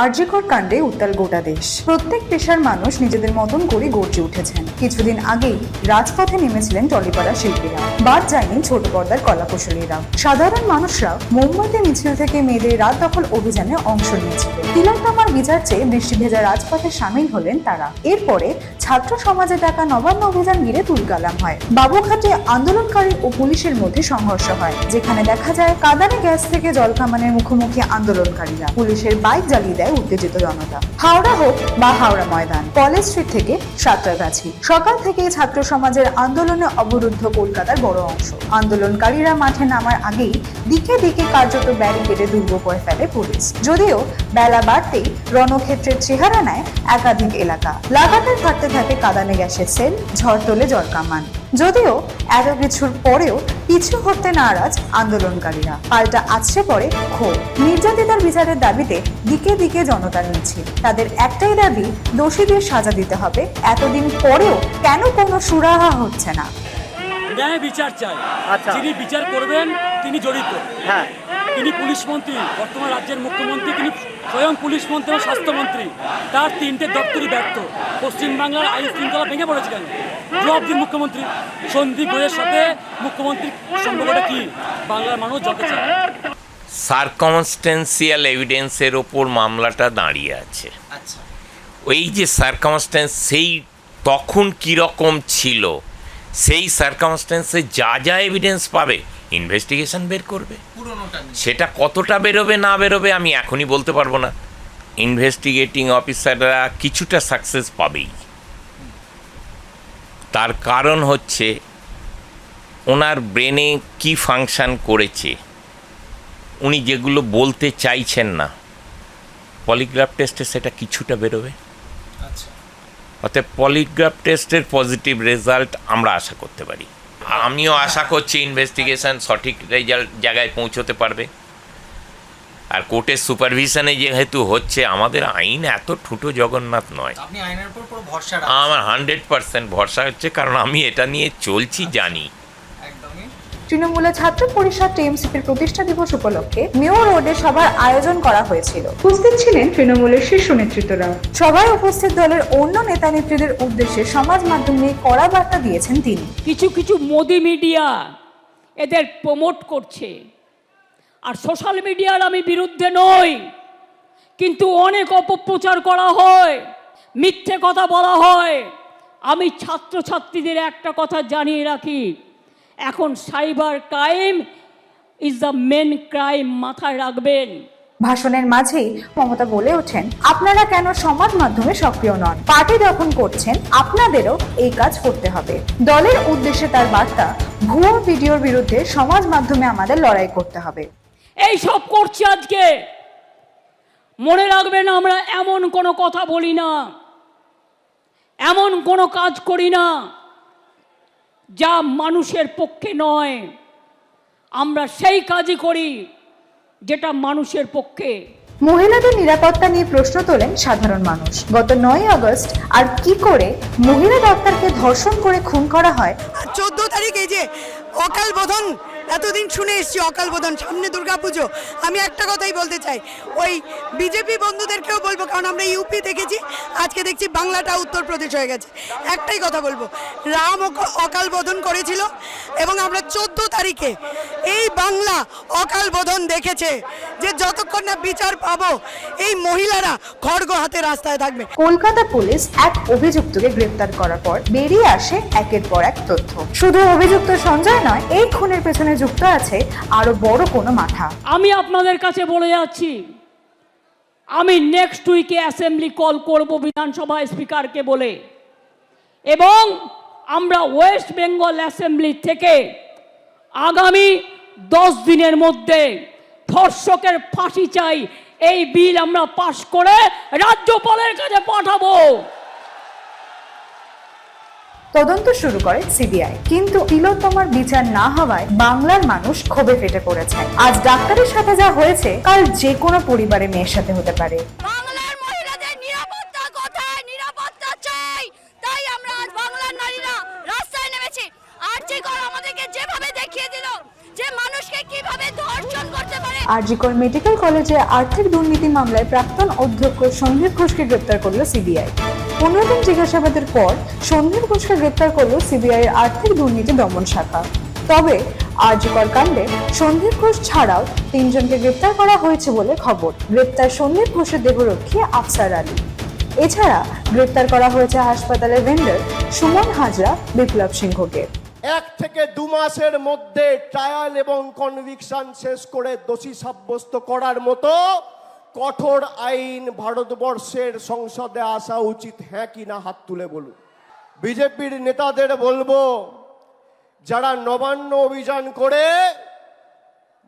আরজিকর কাণ্ডে উত্তাল গোটা দেশ। প্রত্যেক পেশার মানুষ নিজেদের মতন করে গর্জে উঠেছেন। কিছুদিন আগেই রাজপথে নেমেছিলেন টলিপাড়া শিল্পীরা। বাদ যায়নি ছোট পর্দার কলাকুশলীরা। সাধারণ মানুষরা মোমবাতি, মিছিল থেকে মেয়েদের রাত দখল অভিযানে অংশ নিয়েছিল। তিলকনামার বিচার চেয়ে বৃষ্টি ভেজা রাজপথে সামিল হলেন তারা। এরপরে ছাত্র সমাজে ডাকা নবান্ন অভিযান ঘিরে তুলকালাম হয়। বাবুঘাটে আন্দোলনকারী ও পুলিশের মধ্যে সংঘর্ষ হয়, যেখানে দেখা যায় কাদানে গ্যাস থেকে জল কামানের মুখোমুখি আন্দোলনকারীরা। পুলিশের বাইক জ্বালিয়ে দেয় উত্তেজিত জনতা। হাওড়া হোক বা হাওড়া ময়দান, কলেজ স্ট্রিট থেকে সাঁতরাগাছি সকাল থেকে ছাত্র সমাজের আন্দোলনে অবরুদ্ধ কলকাতার বড় অংশ। আন্দোলনকারীরা মাঠে নামার আগেই দিকে দিকে কার্যত ব্যারিকেডে দুর্গ করে ফেলে পুলিশ। যদিও বেলা বাড়তেই রণক্ষেত্রের চেহারা নেয় একাধিক এলাকা। লাগাতার থাকতে থাকে কাদানে গ্যাসের সেল, ঝড় তোলে জল কামান। যদিও এত কিছুর পরেও পিছু হতে নারাজ আন্দোলনকারীরা। পাল্টা আছড়ে পড়ে ক্ষোভ। নির্যাতিতার বিচারের দাবিতে দিকে দিকে জনতা মিছিল তাদের একটাই দাবি দোষীদের সাজা দিতে হবে। এতদিন পরেও কেন কোনো সুরাহা হচ্ছে না? ন্যায় বিচার চাই। আচ্ছা। যিনি বিচার করবেন তিনি জড়িত। হ্যাঁ। তিনি পুলিশ মন্ত্রী বর্তমান রাজ্যের মুখ্যমন্ত্রী তিনি স্বয়ং পুলিশ মন্ত্রী এবং স্বাস্থ্যমন্ত্রী। তার তিনটে দপ্তরই ব্যর্থ। পশ্চিমবাংলার আইন শৃঙ্খলা ভেঙে পড়েছে কেন? জবাব দিন মুখ্যমন্ত্রী। সন্দীপ ঘোষের সাথে মুখ্যমন্ত্রীর সম্পর্কটা কি? বাংলার মানুষ জানতে চায়। সার্কমস্টেন্সিয়াল এভিডেন্সের ওপর মামলাটা দাঁড়িয়ে আছে। আচ্ছা। ওই যে সার্কামস্টেন্স সেই তখন কীরকম ছিল? সেই সার্কামস্টেন্সে যা যা এভিডেন্স পাবে ইনভেস্টিগেশন বের করবে। সেটা কতটা বেরোবে না বেরোবে আমি এখনই বলতে পারব না। ইনভেস্টিগেটিং অফিসাররা কিছুটা সাকসেস পাবেই। তার কারণ হচ্ছে ওনার ব্রেনে কি ফাংশন করেছে উনি যেগুলো বলতে চাইছেন না পলিগ্রাফ টেস্টে সেটা কিছুটা বেরোবে। আচ্ছা। অতএব পলিগ্রাফ টেস্টের পজিটিভ রেজাল্ট আমরা আশা করতে পারি। আমিও আশা করছি ইনভেস্টিগেশন সঠিক রেজাল্ট জায়গায় পৌঁছতে পারবে। আর কোর্টের সুপারভিশনে যেহেতু হচ্ছে আমাদের আইন এত ঠুটো জগন্নাথ নয়। আমার হান্ড্রেড পার্সেন্ট ভরসা হচ্ছে কারণ আমি এটা নিয়ে চলছি জানি। তৃণমূলের ছাত্র পরিষদ টিএমসিপির প্রতিষ্ঠা দিবস উপলক্ষে মেয়র রোডে সভার আয়োজন করা হয়েছিল। উপস্থিত ছিলেন তৃণমূলের শীর্ষ নেতৃত্বরা। সভায় উপস্থিত দলের অন্য নেতা নেত্রীদের উদ্দেশ্যে সমাজ মাধ্যমে কড়া বার্তা দিয়েছেন তিনি। কিছু কিছু মোদি মিডিয়া এদের প্রমোট করছে। আর সোশ্যাল মিডিয়ার আমি বিরুদ্ধে নই কিন্তু অনেক অপপ্রচার করা হয় মিথ্যে কথা বলা হয়। আমি ছাত্রছাত্রীদের একটা কথা জানিয়ে রাখি এখন cyber crime is the main crime মাথায় রাখবেন। ভাষণের মাঝেই মমতা বলে ওঠেন আপনারা কেন সমাজ মাধ্যমে সক্রিয় নন? পার্টি যখন করছেন আপনাদেরও এই কাজ করতে হবে। দলের উদ্দেশ্যে তার বার্তা ভুয়ো ভিডিওর বিরুদ্ধে সমাজ মাধ্যমে আমাদের লড়াই করতে হবে। এই সব করছি আজকে। মনে রাখবেন আমরা এমন কোনো কথা বলি না। এমন কোনো কাজ করি না। যা মানুষের পক্ষে নয় আমরা সেই কাজই করি যেটা মানুষের পক্ষে। মহিলাদের নিরাপত্তা নিয়ে প্রশ্ন তোলেন সাধারণ মানুষ। গত নয় আগস্ট আর কি করে মহিলা ডাক্তারকে ধর্ষণ করে খুন করা হয়? আর চোদ্দ তারিখ এই যে অকাল বোধন এতদিন শুনে এসছি অকাল বোধন, সামনে দুর্গাপুজো। আমি একটা কথাই বলতে চাই, ওই বিজেপি বন্ধুদেরকেও বলব, কারণ আমরা ইউপি দেখেছি আজকে দেখছি বাংলাটা উত্তরপ্রদেশ হয়ে গেছে। একটাই কথা বলব, রাম অক- অকাল বোধন করেছিল এবং আমরা চোদ্দ তারিখে এই বাংলা অকাল বোধন দেখেছে যে যতক্ষণ না বিচার পাবো এই মহিলারা খড়গ হাতে রাস্তায় থাকবে। কলকাতা পুলিশ এক অভিযুক্তকে গ্রেপ্তার করার পর বেরিয়ে আসে একের পর এক তথ্য। শুধু অভিযুক্ত সঞ্জয় নয় এই খুনের পেছনে যুক্ত আছে আরও বড় কোনো মাথা। আমি আপনাদের কাছে বলে যাচ্ছি আমি নেক্সট উইকে অ্যাসেম্বলি কল করব বিধানসভা স্পিকারকে বলে। এবং আমরা ওয়েস্ট বেঙ্গল অ্যাসেম্বলি থেকে আগামী দশ দিনের মধ্যে ধর্ষকের ফাঁসি চাই এই বিল আমরা পাশ করে রাজ্যপালের কাছে পাঠাবো। তদন্ত শুরু করে সিবিআই। কিন্তু তিলোত্তমার বিচার না হওয়ায় বাংলার মানুষ ক্ষোভে ফেটে পড়েছে। আজ ডাক্তারের সাথে যা হয়েছে কাল যে কোনো পরিবারে মেয়ের সাথে হতে পারে বাংলার মহিলাদের নিরাপত্তা কোথায় নিরাপত্তা চাই তাই আমরা আজ বাংলার নারীরা রাস্তায় নেমেছি আর যে কর আমাদেরকে যেভাবে দেখিয়ে দিল যে মানুষকে কীভাবে ধর্ষণ করতে পারে আরজিকর মেডিকেল কলেজে আর্থিক দুর্নীতি মামলায় প্রাক্তন অধ্যক্ষ সন্দীপ ঘোষকে গ্রেপ্তার করল সিবিআই। পনেরো দিন জিজ্ঞাসাবাদের পর সন্দীপ ঘোষকে গ্রেপ্তার করল সিবিআই এর আর্থিক দুর্নীতি দমন শাখা। তবে আরজিকর কাণ্ডে সন্দীপ ঘোষ ছাড়াও তিনজনকে গ্রেপ্তার করা হয়েছে বলে খবর। গ্রেপ্তার সন্দীপ ঘোষের দেহরক্ষী আফসার আলী। এছাড়া গ্রেপ্তার করা হয়েছে হাসপাতালের ভেন্ডর সুমন হাজরা, বিপ্লব সিংহকে। এক থেকে দু মাসের মধ্যে ট্রায়াল এবং কনভিকশন শেষ করে দোষী সাব্যস্ত করার মতো কঠোর আইন ভারতবর্ষের সংসদে আসা উচিত হ্যাঁ কি না হাত তুলে বলুন। বিজেপির নেতাদের বলব, যারা নবান্ন অভিযান করে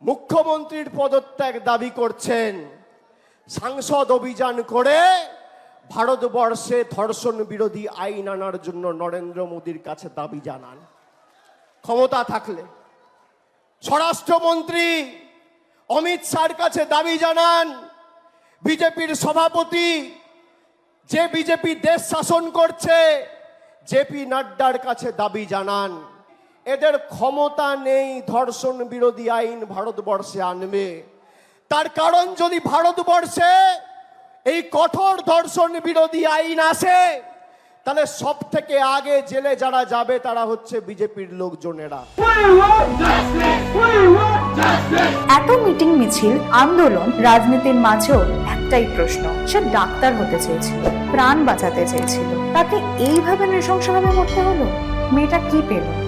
মুখ্যমন্ত্রীর পদত্যাগ দাবি করছেন, সাংসদ অভিযান করে ভারতবর্ষে ধর্ষণ বিরোধী আইন আনার জন্য নরেন্দ্র মোদীর কাছে দাবি জানান। ক্ষমতা থাকলে। স্বরাষ্ট্রমন্ত্রী অমিত শাহর কাছে দাবি জানান, বিজেপির সভাপতি যে বিজেপি দেশ শাসন করছে জেপি নাড্ডার কাছে দাবি জানান, এদের ক্ষমতা নেই ধর্ষণ বিরোধী আইন ভারতবর্ষে আনবে। তার কারণ যদি ভারতবর্ষে এই কঠোর ধর্ষণ বিরোধী আইন আসে তাহলে সব থেকে আগে জেলে যারা যাবে তারা হচ্ছে বিজেপির লোকজনেরা। এত মিটিং মিছিল, আন্দোলন, রাজনীতির মাঝেও একটাই প্রশ্ন, সে ডাক্তার হতে চেয়েছিল, প্রাণ বাঁচাতে চেয়েছিল। তাকে এইভাবে নৃশংসভাবে মরতে হলো? মেয়েটা কি পেল?